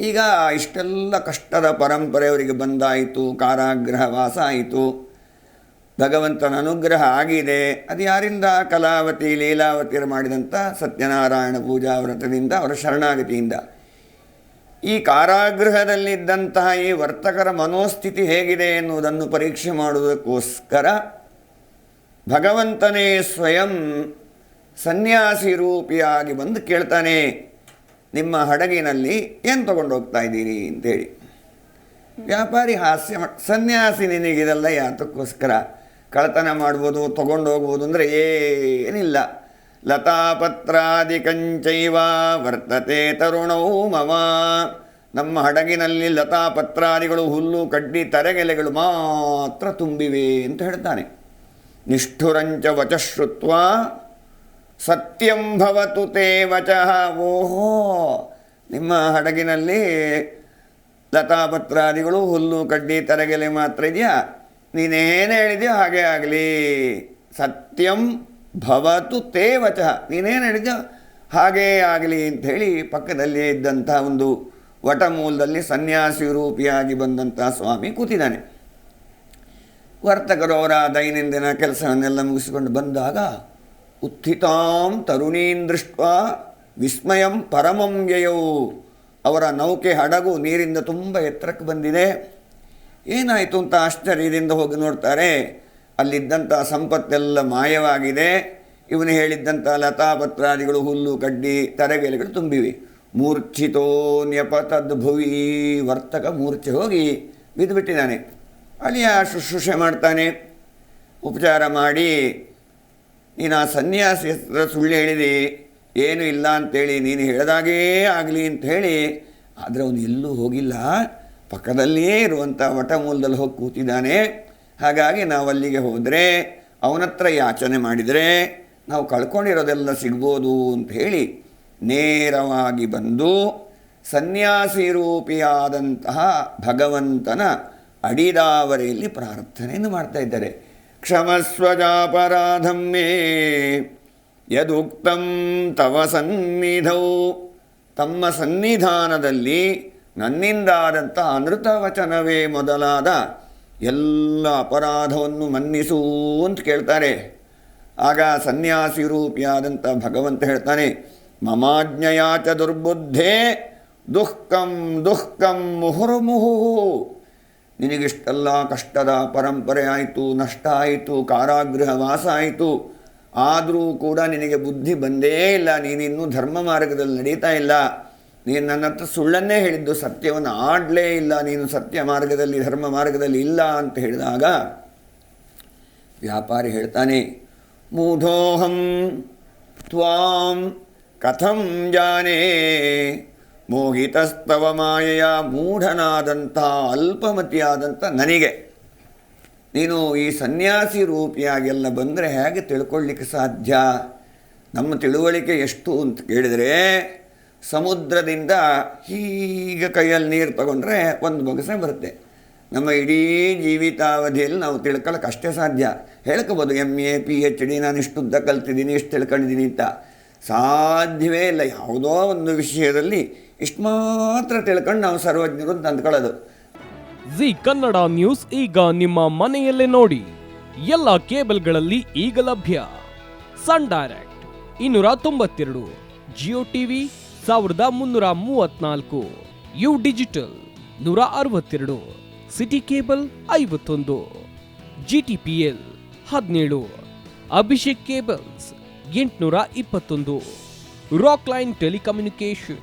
ಈಗ ಇಷ್ಟೆಲ್ಲ ಕಷ್ಟದ ಪರಂಪರೆ ಅವರಿಗೆ ಬಂದಾಯಿತು, ಕಾರಾಗೃಹ ವಾಸ ಆಯಿತು ಭಗವಂತನ ಅನುಗ್ರಹ ಆಗಿದೆ. ಅದು ಯಾರಿಂದ? ಕಲಾವತಿ, ಲೀಲಾವತಿಯರು ಮಾಡಿದಂಥ ಸತ್ಯನಾರಾಯಣ ಪೂಜಾ ವ್ರತದಿಂದ, ಅವರ ಶರಣಾಗತಿಯಿಂದ. ಈ ಕಾರಾಗೃಹದಲ್ಲಿದ್ದಂತಹ ಈ ವರ್ತಕರ ಮನೋಸ್ಥಿತಿ ಹೇಗಿದೆ ಎನ್ನುವುದನ್ನು ಪರೀಕ್ಷೆ ಮಾಡುವುದಕ್ಕೋಸ್ಕರ ಭಗವಂತನೇ ಸ್ವಯಂ ಸನ್ಯಾಸಿ ರೂಪಿಯಾಗಿ ಬಂದು ಕೇಳ್ತಾನೆ. ನಿಮ್ಮ ಹಡಗಿನಲ್ಲಿ ಏನು ತಗೊಂಡು ಹೋಗ್ತಾ ಇದ್ದೀರಿ ಅಂತೇಳಿ. ವ್ಯಾಪಾರಿ ಹಾಸ್ಯ ಸನ್ಯಾಸಿ ನಿನಗಿದೆಲ್ಲ ಯಾತಕ್ಕೋಸ್ಕರ? ಕಳತನ ಮಾಡ್ಬೋದು, ತಗೊಂಡು ಹೋಗ್ಬೋದು ಅಂದರೆ ಏನಿಲ್ಲ. ಲತಾಪತ್ರಾದಿಕಂಚೈವ ವರ್ತತೆ ತರುಣವು ಮಮ. ನಮ್ಮ ಹಡಗಿನಲ್ಲಿ ಲತಾಪತ್ರಾದಿಗಳು ಹುಲ್ಲು, ಕಡ್ಡಿ, ತರೆಗೆಲೆಗಳು ಮಾತ್ರ ತುಂಬಿವೆ ಅಂತ ಹೇಳ್ತಾನೆ. ನಿಷ್ಠುರಂಚ ವಚಶ್ರುತ್ವ ಸತ್ಯಂ ಭವತು ತೇ ವಚ. ಓಹೋ, ನಿಮ್ಮ ಹಡಗಿನಲ್ಲಿ ಲತಾಪತ್ರಾದಿಗಳು ಹುಲ್ಲು ಕಡ್ಡಿ ತರಗೆಲೆ ಮಾತ್ರ ಇದೆಯಾ? ನೀನೇನು ಹೇಳಿದೆಯೋ ಹಾಗೆ ಆಗಲಿ. ಸತ್ಯಂ ಭವತು ತೇ ವಚ. ನೀನೇನು ಹೇಳಿದ್ಯೋ ಹಾಗೇ ಆಗಲಿ ಅಂಥೇಳಿ ಪಕ್ಕದಲ್ಲಿ ಇದ್ದಂಥ ಒಂದು ವಟಮೂಲದಲ್ಲಿ ಸನ್ಯಾಸಿ ರೂಪಿಯಾಗಿ ಬಂದಂಥ ಸ್ವಾಮಿ ಕೂತಿದ್ದಾನೆ. ವರ್ತಕರು ಅವರ ದೈನಂದಿನ ಕೆಲಸವನ್ನೆಲ್ಲ ಮುಗಿಸಿಕೊಂಡು ಬಂದಾಗ ಉತ್ಥಿತಾಂ ತರುಣೀನ್ ದೃಷ್ಟ ವಿಸ್ಮಯಂ ಪರಮಂ ಯಯೌ. ಅವರ ನೌಕೆ ಹಡಗು ನೀರಿಂದ ತುಂಬ ಎತ್ತರಕ್ಕೆ ಬಂದಿದೆ. ಏನಾಯಿತು ಅಂತ ಆಶ್ಚರ್ಯದಿಂದ ಹೋಗಿ ನೋಡ್ತಾರೆ. ಅಲ್ಲಿದ್ದಂಥ ಸಂಪತ್ತೆಲ್ಲ ಮಾಯವಾಗಿದೆ. ಇವನು ಹೇಳಿದ್ದಂಥ ಲತಾಪತ್ರಾದಿಗಳು ಹುಲ್ಲು, ಕಡ್ಡಿ ತರಗೆಲೆಗಳು ತುಂಬಿವೆ. ಮೂರ್ಛಿತೋ ನ್ಯಪತದ್ಭುವಿ ವರ್ತಕ ಮೂರ್ಛೆ ಹೋಗಿ ಬಿದ್ದುಬಿಟ್ಟಿದ್ದಾನೆ. ಅಲ್ಲಿಯ ಶುಶ್ರೂಷೆ ಮಾಡ್ತಾನೆ. ಉಪಚಾರ ಮಾಡಿ ನೀನು ಆ ಸನ್ಯಾಸಿ ಹತ್ರ ಸುಳ್ಳು ಹೇಳಿದೆ, ಏನು ಇಲ್ಲ ಅಂತೇಳಿ ನೀನು ಹೇಳ್ದಾಗೇ ಆಗಲಿ ಅಂತ ಹೇಳಿ ಆದರೆ ಅವನು ಎಲ್ಲೂ ಹೋಗಿಲ್ಲ. ಪಕ್ಕದಲ್ಲಿಯೇ ಇರುವಂಥ ವಟಮೂಲದಲ್ಲಿ ಹೋಗಿ ಕೂತಿದ್ದಾನೆ. ಹಾಗಾಗಿ ನಾವು ಅಲ್ಲಿಗೆ ಹೋದರೆ ಅವನತ್ರ ಯಾಚನೆ ಮಾಡಿದರೆ, ನಾವು ಕಳ್ಕೊಂಡಿರೋದೆಲ್ಲ ಸಿಗ್ಬೋದು ಅಂತ ಹೇಳಿ ನೇರವಾಗಿ ಬಂದು ಸನ್ಯಾಸಿ ರೂಪಿಯಾದಂತಹ ಭಗವಂತನ ಅಡಿದಾವರೆಯಲ್ಲಿ ಪ್ರಾರ್ಥನೆಯನ್ನು ಮಾಡ್ತಾ ಇದ್ದಾರೆ. ಕ್ಷಮಸ್ವಜಾಪರಾಧಂ ಮೇ ಯದುಕ್ತಂ ತವ ಸನ್ನಿಧೌ ತಮ್ಮ ಸನ್ನಿಧಾನದಲ್ಲಿ ನನ್ನಿಂದಾದಂಥ ಅನೃತ ವಚನವೇ ಮೊದಲಾದ ಎಲ್ಲ ಅಪರಾಧವನ್ನು ಮನ್ನಿಸು ಅಂತ ಕೇಳ್ತಾರೆ. ಆಗ ಸನ್ಯಾಸಿ ರೂಪಿಯಾದಂಥ ಭಗವಂತ ಹೇಳ್ತಾನೆ ಮಮಾಜ್ಞಯಾಚ ದುರ್ಬುದ್ಧೇ, ದುಃಖಂ ದುಃಖಂ ಮುಹುರ್ಮುಹು ನಿನಗಿಷ್ಟೆಲ್ಲ ಕಷ್ಟದ ಪರಂಪರೆ ಆಯಿತು, ನಷ್ಟ ಆಯಿತು, ಕಾರಾಗೃಹ ವಾಸ ಆಯಿತು. ಆದರೂ ಕೂಡ ನಿನಗೆ ಬುದ್ಧಿ ಬಂದೇ ಇಲ್ಲ. ನೀನಿನ್ನೂ ಧರ್ಮ ಮಾರ್ಗದಲ್ಲಿ ನಡೀತಾ ಇಲ್ಲ. ನೀನು ನನ್ನ ಹತ್ರ ಸುಳ್ಳನ್ನೇ ಹೇಳಿದ್ದು, ಸತ್ಯವನ್ನು ಆಡಲೇ ಇಲ್ಲ. ನೀನು ಸತ್ಯ ಮಾರ್ಗದಲ್ಲಿ, ಧರ್ಮ ಮಾರ್ಗದಲ್ಲಿ ಇಲ್ಲ ಅಂತ ಹೇಳಿದಾಗ ವ್ಯಾಪಾರಿ ಹೇಳ್ತಾನೆ, ಮೂಢೋಹಂ ತ್ವಾಂ ಕಥಂ ಜಾನೇ ಮೋಹಿತಸ್ತವ ಮಾಯೆಯ ಮೂಢನಾದಂಥ, ಅಲ್ಪಮತಿಯಾದಂಥ ನನಗೆ. ನೀನು ಈ ಸನ್ಯಾಸಿ ರೂಪಿಯಾಗೆಲ್ಲ ಬಂದರೆ ಹೇಗೆ ತಿಳ್ಕೊಳ್ಳಿಕ್ಕೆ ಸಾಧ್ಯ? ನಮ್ಮ ತಿಳುವಳಿಕೆ ಎಷ್ಟು ಅಂತ ಕೇಳಿದರೆ, ಸಮುದ್ರದಿಂದ ಹೀಗೆ ಕೈಯಲ್ಲಿ ನೀರು ತಗೊಂಡ್ರೆ ಒಂದು ಬೊಗಸೆ ಬರುತ್ತೆ. ನಮ್ಮ ಇಡೀ ಜೀವಿತಾವಧಿಯಲ್ಲಿ ನಾವು ತಿಳ್ಕೊಳಕ್ಕೆ ಅಷ್ಟೇ ಸಾಧ್ಯ. ಹೇಳ್ಕೋಬೋದು M A P H D ನಾನು ಇಷ್ಟುದ್ದ ಕಲ್ತಿದ್ದೀನಿ, ಇಷ್ಟು ತಿಳ್ಕೊಂಡಿದ್ದೀನಿ ಅಂತ. ಸಾಧ್ಯವೇ ಇಲ್ಲ, ಯಾವುದೋ ಒಂದು ವಿಷಯದಲ್ಲಿ ಇಷ್ಟು ಮಾತ್ರ ತಿಳ್ಕೊಂಡು ನಾವು ಸರ್ವಜ್ಞರು ಅಂದ್ಕೊಳ್ಳೋದು. ಜಿ ಕನ್ನಡ ನ್ಯೂಸ್ ಈಗ ನಿಮ್ಮ ಮನೆಯಲ್ಲೇ ನೋಡಿ. ಎಲ್ಲ ಕೇಬಲ್ಗಳಲ್ಲಿ ಈಗ ಲಭ್ಯ. ಸನ್ ಡೈರೆಕ್ಟ್ ಇನ್ನೂರ ತೊಂಬತ್ತೆರಡು, ಜಿಯೋ ಟಿವಿ ಸಾವಿರದ ಮುನ್ನೂರ ಮೂವತ್ನಾಲ್ಕು, ಯು ಡಿಜಿಟಲ್ ನೂರ ಅರವತ್ತೆರಡು, ಸಿಟಿ ಕೇಬಲ್ ಐವತ್ತೊಂದು ಜಿ ಟಿ ಪಿ ಎಲ್ ಹದಿನೇಳು, ಅಭಿಷೇಕ್ ಕೇಬಲ್ಸ್ ಎಂಟುನೂರ ಇಪ್ಪತ್ತೊಂದು, ರಾಕ್ ಲೈನ್ ಟೆಲಿಕಮ್ಯುನಿಕೇಶನ್